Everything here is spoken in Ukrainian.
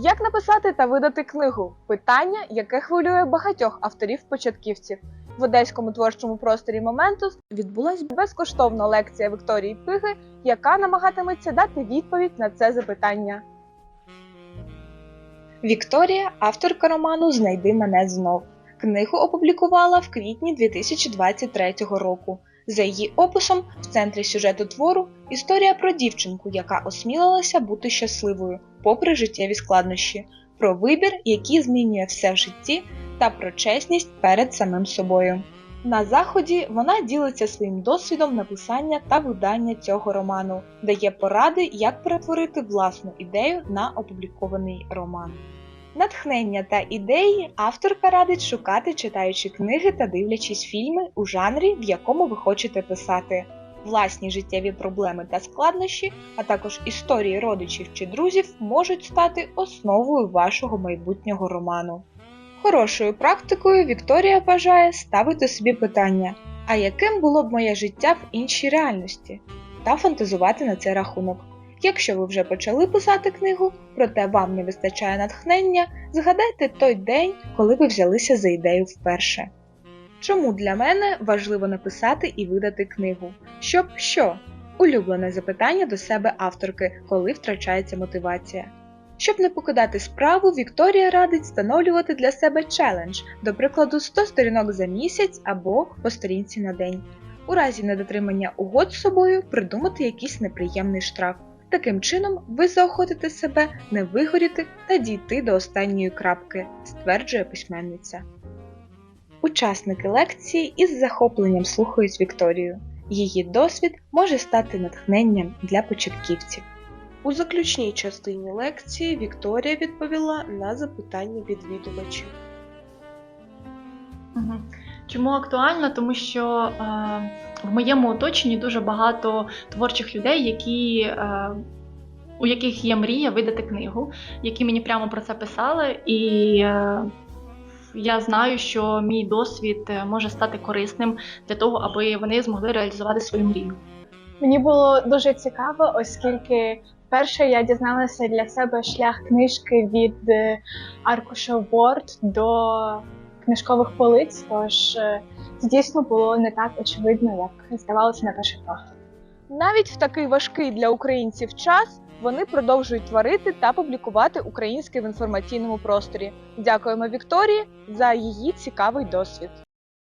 Як написати та видати книгу? Питання, яке хвилює багатьох авторів-початківців. В одеському творчому просторі Моментус відбулася безкоштовна лекція Вікторії Пиги, яка намагатиметься дати відповідь на це запитання. Вікторія, авторка роману Знайди мене знов. Книгу опублікувала в квітні 2023 року. За її описом, в центрі сюжету твору історія про дівчинку, яка осмілилася бути щасливою, попри життєві складнощі, про вибір, який змінює все в житті, та про чесність перед самим собою. На заході вона ділиться своїм досвідом написання та видання цього роману, дає поради, як перетворити власну ідею на опублікований роман. Натхнення та ідеї авторка радить шукати, читаючи книги та дивлячись фільми у жанрі, в якому ви хочете писати. Власні життєві проблеми та складнощі, а також історії родичів чи друзів можуть стати основою вашого майбутнього роману. Хорошою практикою Вікторія вважає ставити собі питання: а яким було б моє життя в іншій реальності? та фантазувати на цей рахунок. Якщо ви вже почали писати книгу, проте вам не вистачає натхнення, згадайте той день, коли ви взялися за ідею вперше. Чому для мене важливо написати і видати книгу? Щоб що? Улюблене запитання до себе авторки, коли втрачається мотивація. Щоб не покидати справу, Вікторія радить встановлювати для себе челендж, до прикладу, 100 сторінок за місяць або по сторінці на день. У разі недотримання угод з собою придумати якийсь неприємний штраф. Таким чином, ви заохотите себе не вигоріти та дійти до останньої крапки, стверджує письменниця. Учасники лекції із захопленням слухають Вікторію. Її досвід може стати натхненням для початківців. У заключній частині лекції Вікторія відповіла на запитання відвідувачів. Чому актуально? Тому що е, в моєму оточенні дуже багато творчих людей, які, е, у яких є мрія видати книгу, які мені прямо про це писали, і е, я знаю, що мій досвід е, може стати корисним для того, аби вони змогли реалізувати свою мрію. Мені було дуже цікаво, оскільки перше я дізналася для себе шлях книжки від е, аркуша Word до книжкових полиць, тож це дійсно було не так очевидно, як здавалося на перший погляд. Навіть в такий важкий для українців час вони продовжують творити та публікувати українське в інформаційному просторі. Дякуємо Вікторії за її цікавий досвід.